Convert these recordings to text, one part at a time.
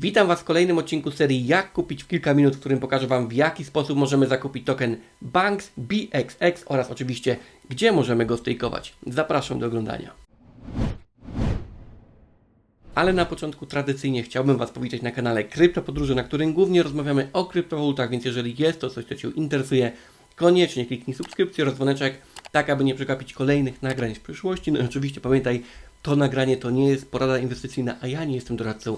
Witam Was w kolejnym odcinku serii Jak kupić w kilka minut, w którym pokażę Wam w jaki sposób możemy zakupić token Banks BXX oraz oczywiście gdzie możemy go stejkować. Zapraszam do oglądania. Ale na początku tradycyjnie chciałbym Was powitać na kanale Krypto Podróże, na którym głównie rozmawiamy o kryptowalutach, więc jeżeli jest to coś, co Cię interesuje, koniecznie kliknij subskrypcję oraz dzwoneczek, tak aby nie przegapić kolejnych nagrań w przyszłości. No i oczywiście pamiętaj, to nagranie to nie jest porada inwestycyjna, a ja nie jestem doradcą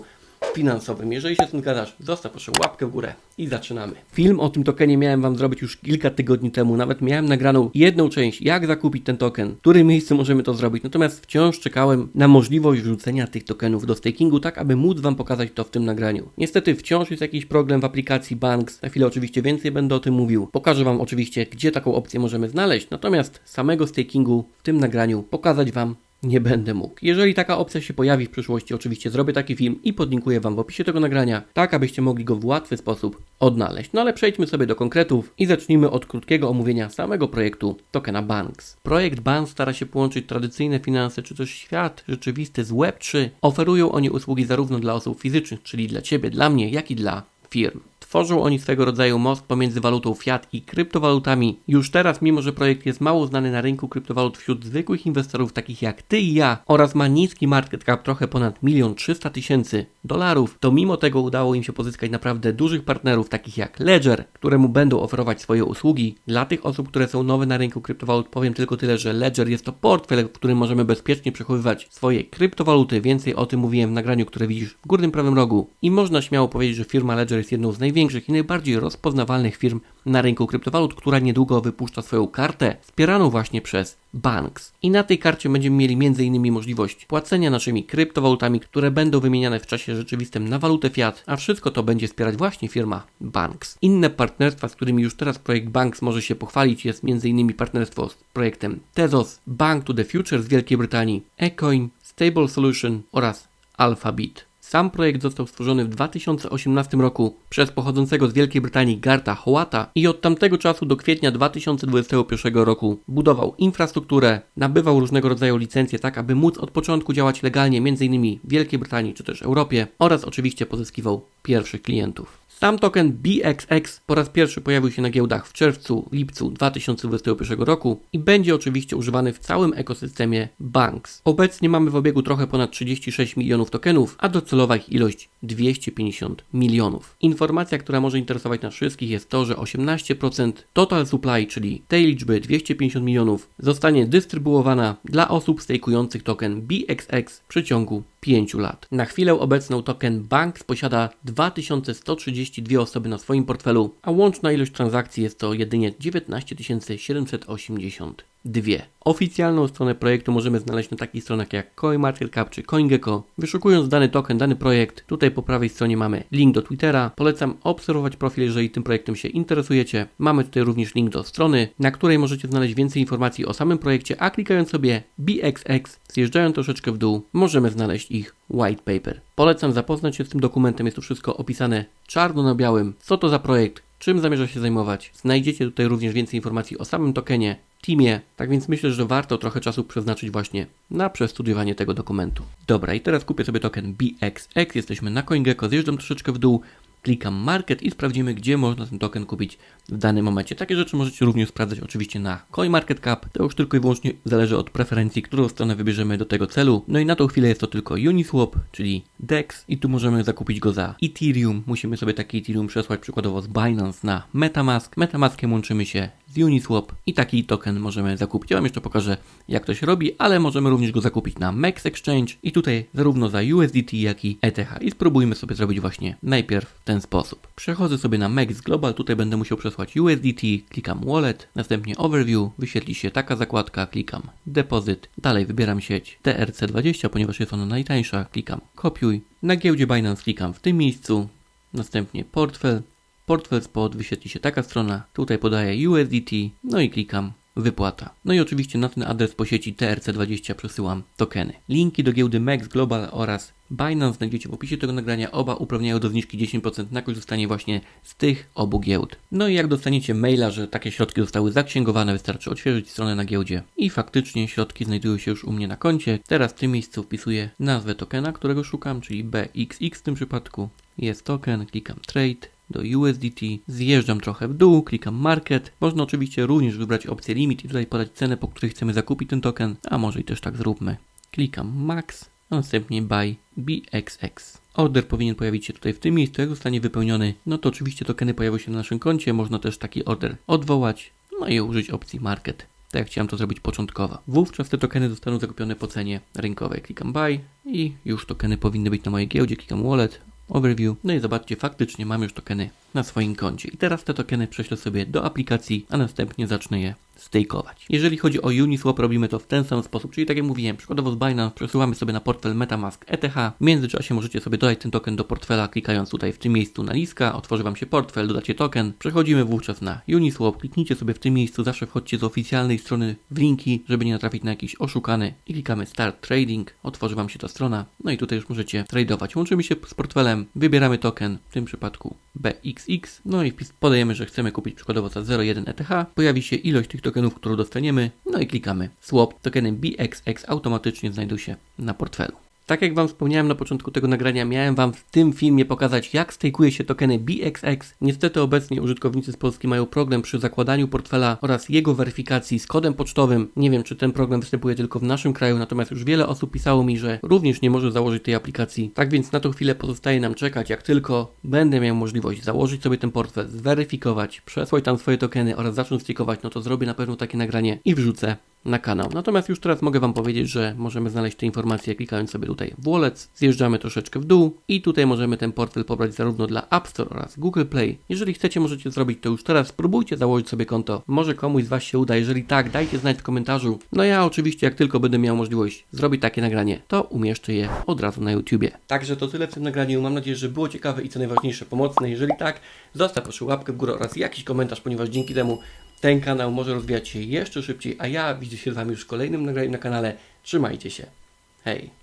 finansowym. Jeżeli się z tym zgadzasz, zostaw proszę łapkę w górę i zaczynamy. Film o tym tokenie miałem Wam zrobić już kilka tygodni temu. Nawet miałem nagraną jedną część, jak zakupić ten token, w którym miejscu możemy to zrobić. Natomiast wciąż czekałem na możliwość wrzucenia tych tokenów do stakingu, tak aby móc Wam pokazać to w tym nagraniu. Niestety wciąż jest jakiś problem w aplikacji Banks. Na chwilę oczywiście więcej będę o tym mówił. Pokażę Wam oczywiście, gdzie taką opcję możemy znaleźć. Natomiast samego stakingu w tym nagraniu pokazać Wam nie będę mógł. Jeżeli taka opcja się pojawi w przyszłości, oczywiście zrobię taki film i podlinkuję Wam w opisie tego nagrania, tak abyście mogli go w łatwy sposób odnaleźć. No ale przejdźmy sobie do konkretów i zacznijmy od krótkiego omówienia samego projektu tokena Banks. Projekt Banks stara się połączyć tradycyjne finanse czy też świat rzeczywisty z Web3. Oferują oni usługi zarówno dla osób fizycznych, czyli dla Ciebie, dla mnie, jak i dla firm. Tworzą oni swego rodzaju most pomiędzy walutą fiat i kryptowalutami. Już teraz, mimo że projekt jest mało znany na rynku kryptowalut wśród zwykłych inwestorów takich jak ty i ja oraz ma niski market cap trochę ponad 1 300 tysięcy dolarów, to mimo tego udało im się pozyskać naprawdę dużych partnerów takich jak Ledger, któremu będą oferować swoje usługi. Dla tych osób, które są nowe na rynku kryptowalut powiem tylko tyle, że Ledger jest to portfel, w którym możemy bezpiecznie przechowywać swoje kryptowaluty. Więcej o tym mówiłem w nagraniu, które widzisz w górnym prawym rogu. I można śmiało powiedzieć, że firma Ledger jest jedną z największych i najbardziej rozpoznawalnych firm na rynku kryptowalut, która niedługo wypuszcza swoją kartę wspieraną właśnie przez Banks. I na tej karcie będziemy mieli m.in. możliwość płacenia naszymi kryptowalutami, które będą wymieniane w czasie rzeczywistym na walutę fiat, a wszystko to będzie wspierać właśnie firma Banks. Inne partnerstwa, z którymi już teraz projekt Banks może się pochwalić, jest m.in. partnerstwo z projektem Tezos, Bank to the Future z Wielkiej Brytanii, Ecoin, Stable Solution oraz Alphabet. Sam projekt został stworzony w 2018 roku przez pochodzącego z Wielkiej Brytanii Garta Howata i od tamtego czasu do kwietnia 2021 roku budował infrastrukturę, nabywał różnego rodzaju licencje tak, aby móc od początku działać legalnie m.in. w Wielkiej Brytanii czy też Europie oraz oczywiście pozyskiwał pierwszych klientów. Sam token BXX po raz pierwszy pojawił się na giełdach w czerwcu, lipcu 2021 roku i będzie oczywiście używany w całym ekosystemie Banks. Obecnie mamy w obiegu trochę ponad 36 milionów tokenów, a docelowa ich ilość 250 milionów. Informacja, która może interesować nas wszystkich jest to, że 18% total supply, czyli tej liczby 250 milionów, zostanie dystrybuowana dla osób stejkujących token BXX w przeciągu 5 lat. Na chwilę obecną token Banks posiada 2132 osoby na swoim portfelu, a łączna ilość transakcji jest to jedynie 19 782. Oficjalną stronę projektu możemy znaleźć na takich stronach jak CoinMarketCap czy CoinGecko. Wyszukując dany token, dany projekt, tutaj po prawej stronie mamy link do Twittera. Polecam obserwować profil, jeżeli tym projektem się interesujecie. Mamy tutaj również link do strony, na której możecie znaleźć więcej informacji o samym projekcie, a klikając sobie BXX, zjeżdżając troszeczkę w dół, możemy znaleźć ich white paper. Polecam zapoznać się z tym dokumentem, jest tu wszystko opisane czarno na białym. Co to za projekt? Czym zamierza się zajmować? Znajdziecie tutaj również więcej informacji o samym tokenie, teamie, tak więc myślę, że warto trochę czasu przeznaczyć właśnie na przestudiowanie tego dokumentu. Dobra, i teraz kupię sobie token BXX, jesteśmy na CoinGecko, zjeżdżam troszeczkę w dół, klikam Market i sprawdzimy, gdzie można ten token kupić w danym momencie. Takie rzeczy możecie również sprawdzać oczywiście na CoinMarketCap. To już tylko i wyłącznie zależy od preferencji, którą stronę wybierzemy do tego celu. No i na tą chwilę jest to tylko Uniswap, czyli DEX i tu możemy zakupić go za Ethereum. Musimy sobie taki Ethereum przesłać przykładowo z Binance na Metamask. Metamaskiem łączymy się z Uniswap i taki token możemy zakupić. Ja Wam jeszcze pokażę jak to się robi, ale możemy również go zakupić na MEX Exchange i tutaj zarówno za USDT jak i ETH i spróbujmy sobie zrobić właśnie najpierw w ten sposób. Przechodzę sobie na MEX Global, tutaj będę musiał przesłać USDT, klikam Wallet, następnie Overview, wyświetli się taka zakładka, klikam Deposit, dalej wybieram sieć TRC20, ponieważ jest ona najtańsza, klikam Kopiuj, na giełdzie Binance klikam w tym miejscu, następnie Portfel, portfel spot, wyświetli się taka strona, tutaj podaję USDT, no i klikam wypłata. No i oczywiście na ten adres po sieci TRC20 przesyłam tokeny. Linki do giełdy MEX Global oraz Binance znajdziecie w opisie tego nagrania. Oba uprawniają do zniżki 10% na korzystanie właśnie z tych obu giełd. No i jak dostaniecie maila, że takie środki zostały zaksięgowane, wystarczy odświeżyć stronę na giełdzie. I faktycznie środki znajdują się już u mnie na koncie. Teraz w tym miejscu wpisuję nazwę tokena, którego szukam, czyli BXX w tym przypadku. jest token, klikam trade do USDT, zjeżdżam trochę w dół, klikam market. Można oczywiście również wybrać opcję limit i tutaj podać cenę, po której chcemy zakupić ten token, a może i też tak zróbmy. Klikam max, a następnie buy BXX. Order powinien pojawić się tutaj w tym miejscu, jak zostanie wypełniony, no to oczywiście tokeny pojawią się na naszym koncie, można też taki order odwołać, no i użyć opcji market. Tak jak chciałem to zrobić początkowo. Wówczas te tokeny zostaną zakupione po cenie rynkowej. Klikam buy i już tokeny powinny być na mojej giełdzie. Klikam wallet, overview. No i zobaczcie, faktycznie mam już tokeny na swoim koncie. I teraz te tokeny prześlę sobie do aplikacji, a następnie zacznę je stakeować. Jeżeli chodzi o Uniswap, robimy to w ten sam sposób, czyli tak jak mówiłem, przykładowo z Binance przesyłamy sobie na portfel Metamask ETH. W międzyczasie możecie sobie dodać ten token do portfela, klikając tutaj w tym miejscu na liska, otworzy Wam się portfel, dodacie token. Przechodzimy wówczas na Uniswap, kliknijcie sobie w tym miejscu, zawsze wchodźcie z oficjalnej strony w linki, żeby nie natrafić na jakiś oszukany i klikamy Start Trading, otworzy Wam się ta strona, no i tutaj już możecie tradować. Łączymy się z portfelem, wybieramy token, w tym przypadku BXX, no i wpis- podajemy, że chcemy kupić przykładowo za 0,1 ETH, pojawi się ilość tych tokenów, którą dostaniemy, no i klikamy Swap. Tokeny BXX automatycznie znajdą się na portfelu. Tak jak Wam wspomniałem na początku tego nagrania, miałem Wam w tym filmie pokazać, jak stejkuje się tokeny BXX. Niestety obecnie użytkownicy z Polski mają problem przy zakładaniu portfela oraz jego weryfikacji z kodem pocztowym. Nie wiem, czy ten problem występuje tylko w naszym kraju, natomiast już wiele osób pisało mi, że również nie może założyć tej aplikacji. Tak więc na tą chwilę pozostaje nam czekać. Jak tylko będę miał możliwość założyć sobie ten portfel, zweryfikować, przesłać tam swoje tokeny oraz zacząć stejkować, no to zrobię na pewno takie nagranie i wrzucę na kanał. Natomiast już teraz mogę Wam powiedzieć, że możemy znaleźć te informacje klikając sobie tutaj w wallet, zjeżdżamy troszeczkę w dół i tutaj możemy ten portfel pobrać zarówno dla App Store oraz Google Play. Jeżeli chcecie, możecie zrobić to już teraz. Spróbujcie założyć sobie konto. Może komuś z Was się uda. Jeżeli tak, dajcie znać w komentarzu. No ja oczywiście, jak tylko będę miał możliwość zrobić takie nagranie, to umieszczę je od razu na YouTubie. Także to tyle w tym nagraniu. Mam nadzieję, że było ciekawe i co najważniejsze pomocne. Jeżeli tak, zostaw proszę łapkę w górę oraz jakiś komentarz, ponieważ dzięki temu ten kanał może rozwijać się jeszcze szybciej, a ja widzę się z Wami już w kolejnym nagraniu na kanale. Trzymajcie się. Hej!